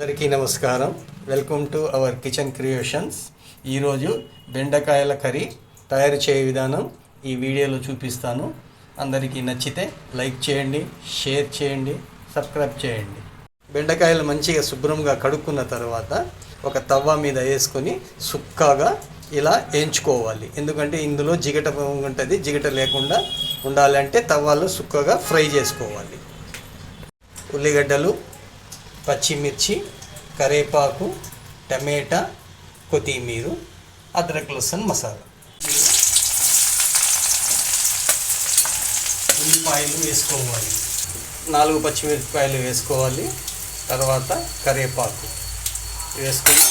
అందరికీ నమస్కారం. Welcome to our kitchen creations ఈరోజు బెండకాయల కర్రీ తయారు చేయే విధానం ఈ వీడియోలో చూపిస్తాను. అందరికీ నచ్చితే లైక్ చేయండి షేర్ చేయండి సబ్స్క్రైబ్ చేయండి. బెండకాయలు మంచిగా శుభ్రంగా కడుక్కున్న తర్వాత ఒక తవ్వ మీద వేసుకొని సుక్కగా ఇలా వేయించుకోవాలి. ఎందుకంటే ఇందులో జిగట ఉంటుంది జిగట లేకుండా ఉండాలంటే తవ్వాలో సుక్కగా ఫ్రై చేసుకోవాలి. ఉల్లిగడ్డలు పచ్చిమిర్చి కరేపాకు టమేటా కొత్తిమీర అదరక్ లసన్ మసాలా. ఉల్లిపాయలు వేసుకోవాలి. నాలుగు పచ్చిమిరపకాయలు వేసుకోవాలి. తర్వాత కరేపాకు వేసుకొని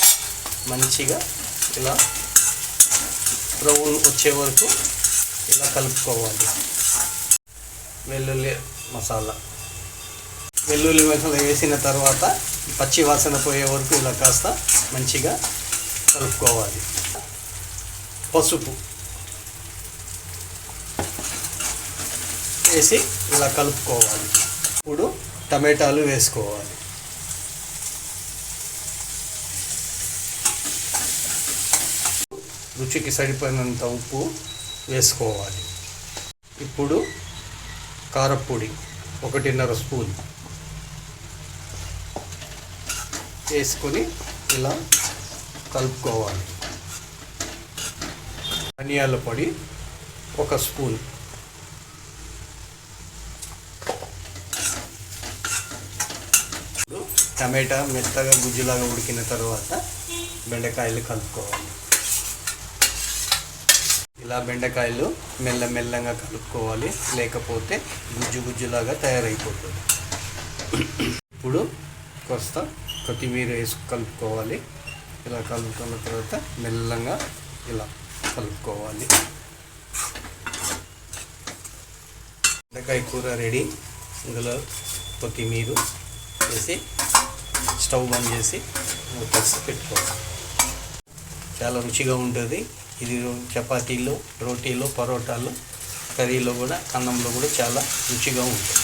మంచిగా ఇలా బ్రౌన్ వచ్చే వరకు ఇలా కలుపుకోవాలి. వెల్లుల్లి మసాలా. వెల్లుల్లి మసాలా వేసిన తర్వాత పచ్చి వాసన పోయే వరకు ఇలా కాస్త మంచిగా కలుపుకోవాలి. పసుపు వేసి ఇలా కలుపుకోవాలి. ఇప్పుడు టమాటాలు వేసుకోవాలి. రుచికి సరిపోయినంత ఉప్పు వేసుకోవాలి. ఇప్పుడు కారపొడి ఒకటిన్నర స్పూన్. వేసుకొని ఇలా కలుపుకోవాలి. ధనియాల పొడి ఒక స్పూన్. ఇప్పుడు టమాటా మెత్తగా గుజ్జులాగా ఉడికిన తర్వాత బెండకాయలు కలుపుకోవాలి. ఇలా బెండకాయలు మెల్లమెల్లంగా కలుపుకోవాలి. లేకపోతే గుజ్జు గుజ్జులాగా తయారైపోతుంది. ఇప్పుడు కొస్త కొత్తిమీర వేసి కలుపుకోవాలి. ఇలా కలుపుకున్న తర్వాత మెల్లంగా ఇలా కలుపుకోవాలి. బెండకాయ కూర రెడీ. ఇందులో కొత్తిమీర వేసి స్టవ్ బంద్ చేసి కలిసి పెట్టుకోవాలి. చాలా రుచిగా ఉంటుంది. ఇది చపాతీలు రోటీలు పరోటాలు కర్రీలో కూడా అన్నంలో కూడా చాలా రుచిగా ఉంటుంది.